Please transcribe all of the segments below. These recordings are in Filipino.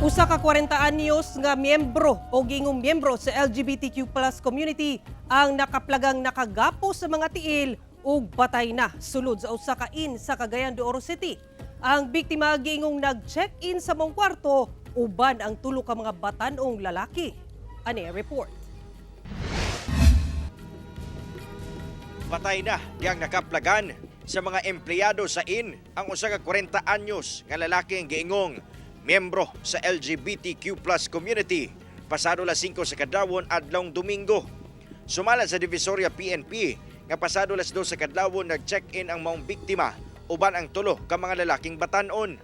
Usa ka 40 anyos nga miyembro o gingong miyembro sa LGBTQ community ang nakaplagang nakagapo sa mga tiil ug batay na sulod sa usa ka in sa Cagayan de Oro City. Ang biktima gingong nag-check-in sa mong kwarto uban ang tulo ka mga batanong lalaki. Ani report. Patay na yang nakaplagan sa mga empleyado sa IN ang usa ka 40 anyos nga lalaki ang giingong miyembro sa LGBTQ plus community pasado las 5 sa kadlawon adlong Domingo. Sumala sa Divisoria PNP nga pasado las 2 sa kadlawon nag-check-in ang maong biktima uban ang tulo ka mga lalaking batanon.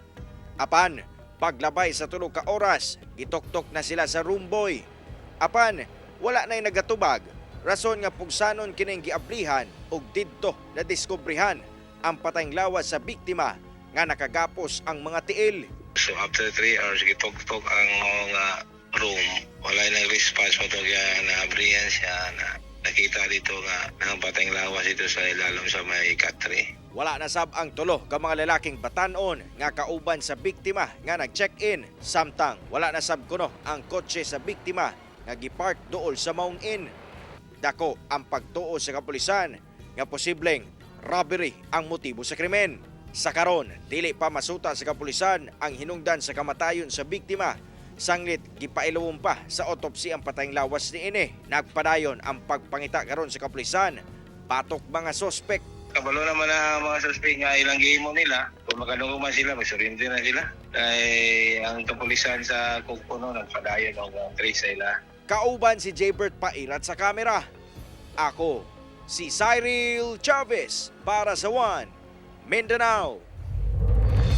Apan, paglabay sa tulo ka oras, gitoktok na sila sa room boy. Apan, wala na'y nagatubag rason nga pugsanon kining giaplihan ug didto na diskubrihan ang patayng lawas sa biktima nga nakagapos ang mga tiil. So after 3 hours, gitok-tok ang mga room. Wala nang response mo to kaya na-abrihan siya na nakita dito nga ang patayng lawas ito sa ilalim sa may katre. Wala na sab ang tulo ka mga lalaking batanon nga kauban sa biktima nga nag-check-in. Samtang wala na sab kuno ang kotse sa biktima nga gipark dool sa maong in. Dako ang pagtuo sa kapulisan nga posibleng robbery ang motibo sa krimen. Sa karon, dili pa masuta sa kapulisan ang hinungdan sa kamatayon sa biktima. Sanglit gipailawom pa sa autopsy ang patayng lawas ni ini. Nagpadayon ang pagpangita karon sa kapulisan. Patok mga sospek Kabalo naman ang mga suspect nga ilang game mo nila. Kung makalungo man sila, mag-surrender na sila. Dahil ang kapulisan sa Kukpuno nagpadayon ng trace sa ila. Kauban si Jaybert Pairat sa kamera. Ako, si Cyril Chavez para sa One Mindanao